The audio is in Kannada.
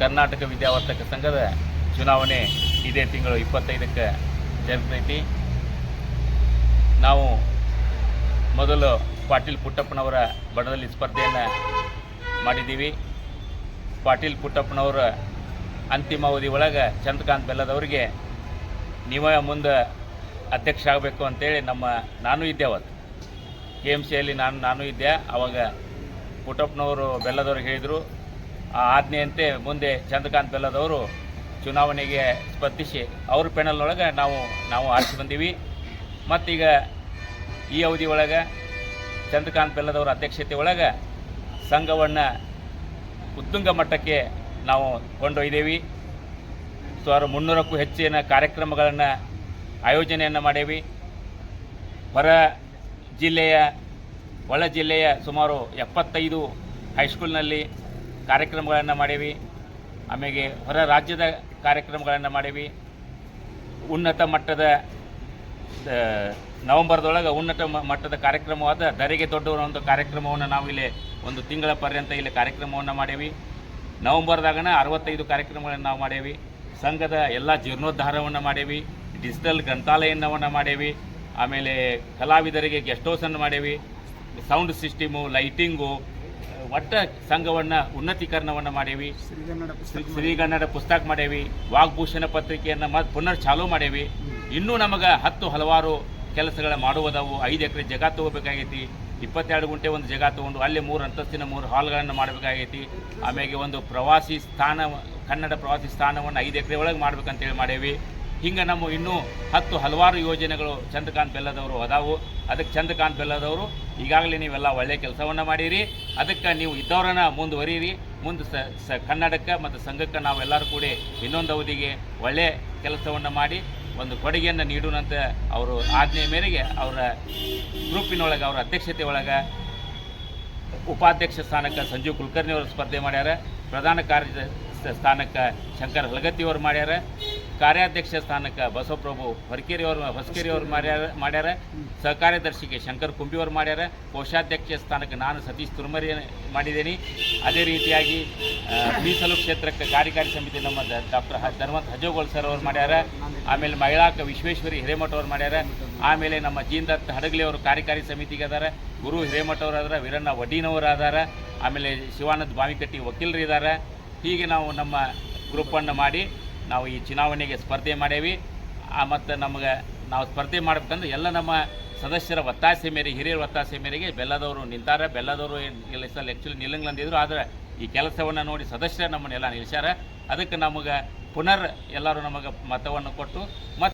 ಕರ್ನಾಟಕ ವಿದ್ಯಾವರ್ತಕ ಸಂಘದ ಚುನಾವಣೆ ಇದೇ ತಿಂಗಳು ಇಪ್ಪತ್ತೈದಕ್ಕೆ ಜರುಗ್ತೈತಿ ನಾವು ಮೊದಲು ಪಾಟೀಲ್ ಪುಟ್ಟಪ್ಪನವರ ಬಣದಲ್ಲಿ ಸ್ಪರ್ಧೆಯನ್ನು ಮಾಡಿದ್ದೀವಿ. ಪಾಟೀಲ್ ಪುಟ್ಟಪ್ಪನವರ ಅಂತಿಮ ಅವಧಿ ಒಳಗೆ ಚಂದ್ರಕಾಂತ್ ಬೆಲ್ಲದವರಿಗೆ ನೀವೇ ಮುಂದೆ ಅಧ್ಯಕ್ಷ ಆಗಬೇಕು ಅಂತೇಳಿ ನಮ್ಮ ನಾನು ಇದ್ದೆ ಅವತ್ತು. ಕೆ ಎಂ ಸಿಯಲ್ಲಿ ನಾನು ನಾನು ಇದ್ದೆ. ಆವಾಗ ಪುಟ್ಟಪ್ಪನವರು ಬೆಲ್ಲದವ್ರಿಗೆ ಹೇಳಿದರು ಆ ಆಜ್ಞೆಯಂತೆ ಮುಂದೆ ಚಂದ್ರಕಾಂತ್ ಬೆಲ್ಲದವರು ಚುನಾವಣೆಗೆ ಸ್ಪರ್ಧಿಸಿ ಅವ್ರ ಪೆನಲ್ನೊಳಗೆ ನಾವು ನಾವು ಆರಿಸಿ ಬಂದೀವಿ. ಮತ್ತೀಗ ಈ ಅವಧಿ ಒಳಗೆ ಚಂದ್ರಕಾಂತ್ ಬೆಲ್ಲದವರ ಅಧ್ಯಕ್ಷತೆ ಒಳಗೆ ಸಂಘವನ್ನು ಉತ್ತುಂಗ ಮಟ್ಟಕ್ಕೆ ನಾವು ಕೊಂಡೊಯ್ದೇವಿ. ಸುಮಾರು ಮುನ್ನೂರಕ್ಕೂ ಹೆಚ್ಚಿನ ಕಾರ್ಯಕ್ರಮಗಳನ್ನು ಆಯೋಜನೆಯನ್ನು ಮಾಡೇವಿ. ಹೊರ ಜಿಲ್ಲೆಯ, ಒಳ ಜಿಲ್ಲೆಯ ಸುಮಾರು ಎಪ್ಪತ್ತೈದು ಹೈಸ್ಕೂಲ್ನಲ್ಲಿ ಕಾರ್ಯಕ್ರಮಗಳನ್ನು ಮಾಡೇವಿ. ಆಮೇಲೆ ಹೊರ ರಾಜ್ಯದ ಕಾರ್ಯಕ್ರಮಗಳನ್ನು ಮಾಡೇವಿ. ಉನ್ನತ ಮಟ್ಟದ ನವೆಂಬರ್ದೊಳಗೆ ಉನ್ನತ ಮಟ್ಟದ ಕಾರ್ಯಕ್ರಮವಾದ ಧರೆಗೆ ದೊಡ್ಡವರ ಒಂದು ಕಾರ್ಯಕ್ರಮವನ್ನು ನಾವು ಇಲ್ಲಿ ಒಂದು ತಿಂಗಳ ಪರ್ಯಂತ ಇಲ್ಲಿ ಕಾರ್ಯಕ್ರಮವನ್ನು ಮಾಡೇವಿ. ನವೆಂಬರ್ದಾಗನ ಅರವತ್ತೈದು ಕಾರ್ಯಕ್ರಮಗಳನ್ನು ನಾವು ಮಾಡೇವಿ. ಸಂಘದ ಎಲ್ಲ ಜೀರ್ಣೋದ್ಧಾರವನ್ನು ಮಾಡೇವಿ. ಡಿಜಿಟಲ್ ಗ್ರಂಥಾಲಯವನ್ನು ಮಾಡೇವಿ. ಆಮೇಲೆ ಕಲಾವಿದರಿಗೆ ಗೆಸ್ಟ್ ಹೌಸನ್ನು ಮಾಡೇವಿ. ಸೌಂಡ್ ಸಿಸ್ಟಮು, ಲೈಟಿಂಗು ಒಟ್ಟ ಸಂಘವನ್ನು ಉನ್ನತೀಕರಣವನ್ನು ಮಾಡೇವಿ. ಶ್ರೀಗನ್ನಡ ಶ್ರೀ ಶ್ರೀಗನ್ನಡ ಪುಸ್ತಕ ಮಾಡೇವಿ. ವಾಗ್ಭೂಷಣ ಪತ್ರಿಕೆಯನ್ನು ಮತ್ತೆ ಪುನರ್ ಚಾಲೂ ಮಾಡೇವಿ. ಇನ್ನೂ ನಮಗೆ ಹತ್ತು ಹಲವಾರು ಕೆಲಸಗಳ ಮಾಡುವುದವು. ಐದು ಎಕರೆ ಜಾಗ ತಗೋಬೇಕಾಗೈತಿ. ಇಪ್ಪತ್ತೆರಡು ಗುಂಟೆ ಒಂದು ಜಾಗ ತಗೊಂಡು ಅಲ್ಲಿ ಮೂರು ಅಂತಸ್ತಿನ ಮೂರು ಹಾಲ್ಗಳನ್ನು ಮಾಡಬೇಕಾಗೈತಿ. ಆಮೇಲೆ ಒಂದು ಪ್ರವಾಸಿ ಸ್ಥಾನ ಕನ್ನಡ ಪ್ರವಾಸಿ ಸ್ಥಾನವನ್ನು ಐದು ಎಕರೆ ಒಳಗೆ ಮಾಡ್ಬೇಕಂತೇಳಿ ಮಾಡೇವಿ. ಹಿಂಗೆ ನಮ್ಮ ಇನ್ನೂ ಹತ್ತು ಹಲವಾರು ಯೋಜನೆಗಳು ಚಂದ್ರಕಾಂತ್ ಬೆಲ್ಲದವರು ಅದಾವು. ಅದಕ್ಕೆ ಚಂದ್ರಕಾಂತ್ ಬೆಲ್ಲದವರು ಈಗಾಗಲೇ ನೀವೆಲ್ಲ ಒಳ್ಳೆಯ ಕೆಲಸವನ್ನು ಮಾಡಿರಿ. ಅದಕ್ಕೆ ನೀವು ಇದ್ದವರನ್ನ ಮುಂದುವರಿಯಿರಿ ಮುಂದೆ ಸ ಸ, ಕನ್ನಡಕ್ಕೆ ಮತ್ತು ಸಂಘಕ್ಕೆ ನಾವೆಲ್ಲರೂ ಕೂಡಿ ಇನ್ನೊಂದು ಅವಧಿಗೆ ಒಳ್ಳೆಯ ಕೆಲಸವನ್ನು ಮಾಡಿ ಒಂದು ಕೊಡುಗೆಯನ್ನು ನೀಡೋಣಂತ ಅವರು ಆಜ್ಞೆ ಮೇರೆಗೆ ಅವರ ಗ್ರೂಪಿನೊಳಗೆ, ಅವರ ಅಧ್ಯಕ್ಷತೆ ಒಳಗೆ ಉಪಾಧ್ಯಕ್ಷ ಸ್ಥಾನಕ್ಕೆ ಸಂಜೀವ್ ಕುಲಕರ್ಣಿ ಅವರು ಸ್ಪರ್ಧೆ ಮಾಡ್ಯಾರ. ಪ್ರಧಾನ ಕಾರ್ಯದರ್ಶಿ ಸ್ಥಾನಕ್ಕೆ ಶಂಕರ್ ಹಲಗತ್ತಿ ಅವರು ಮಾಡ್ಯಾರ. ಕಾರ್ಯಾಧ್ಯಕ್ಷ ಸ್ಥಾನಕ್ಕೆ ಬಸವಪ್ರಭು ಹೊರಕೇರಿ ಅವರು, ಹೊಸಕೇರಿ ಅವರು ಮಾಡ್ಯಾರ ಮಾಡ್ಯಾರ. ಸಹಕಾರ್ಯದರ್ಶಿಗೆ ಶಂಕರ್ ಕುಂಬಿಯವರು ಮಾಡ್ಯಾರ. ಕೋಶಾಧ್ಯಕ್ಷ ಸ್ಥಾನಕ್ಕೆ ನಾನು ಸತೀಶ್ ತುರ್ಮರಿ ಮಾಡಿದ್ದೀನಿ. ಅದೇ ರೀತಿಯಾಗಿ ಮೀಸಲು ಕ್ಷೇತ್ರಕ್ಕೆ ಕಾರ್ಯಕಾರಿ ಸಮಿತಿ ನಮ್ಮ ಡಾಕ್ಟರ್ ಧರ್ಮಂತ್ ಹಜೋಗೋಳ್ ಸರ್ ಅವರು ಮಾಡ್ಯಾರ. ಆಮೇಲೆ ಮಹಿಳಾಕ ವಿಶ್ವೇಶ್ವರಿ ಹಿರೇಮಠ ಅವರು ಮಾಡ್ಯಾರ. ಆಮೇಲೆ ನಮ್ಮ ಜೀಂದತ್ ಹಡಗಲಿ ಅವರು ಕಾರ್ಯಕಾರಿ ಸಮಿತಿಗೆ ಅದಾರ. ಗುರು ಹಿರೇಮಠ ಅವರು ಅದಾರ, ವೀರಣ್ಣ ವಡ್ಡಿನವರು ಅದಾರ. ಆಮೇಲೆ ಶಿವಾನಂದ್ ಬಾವಿಕಟ್ಟಿ ವಕೀಲರು ಇದ್ದಾರೆ ಹೀಗೆ ನಾವು ನಮ್ಮ ಗ್ರೂಪನ್ನು ಮಾಡಿ ನಾವು ಈ ಚುನಾವಣೆಗೆ ಸ್ಪರ್ಧೆ ಮಾಡೇವಿ. ಮತ್ತು ನಮಗೆ ನಾವು ಸ್ಪರ್ಧೆ ಮಾಡ್ಬೇಕಂದ್ರೆ ಎಲ್ಲ ನಮ್ಮ ಸದಸ್ಯರ ಒತ್ತಾಸೆ ಮೇರೆಗೆ, ಹಿರಿಯರ ಒತ್ತಾಸೆ ಮೇರೆಗೆ ಬೆಲ್ಲದವರು ನಿಂತಾರೆ. ಬೆಲ್ಲದವರು ಇಲ್ಲ ಸಲ ಆ್ಯಕ್ಚುಲಿ ನಿಲ್ಲಂಗ್ಲಂದಿದ್ರು ಆದರೆ ಈ ಕೆಲಸವನ್ನು ನೋಡಿ ಸದಸ್ಯರು ನಮ್ಮನ್ನೆಲ್ಲ ನಿಲ್ಲಿಸ್ಯಾರ. ಅದಕ್ಕೆ ನಮಗೆ ಪುನರ್ ಎಲ್ಲರೂ ನಮಗೆ ಮತವನ್ನು ಕೊಟ್ಟು ಮತ್ತು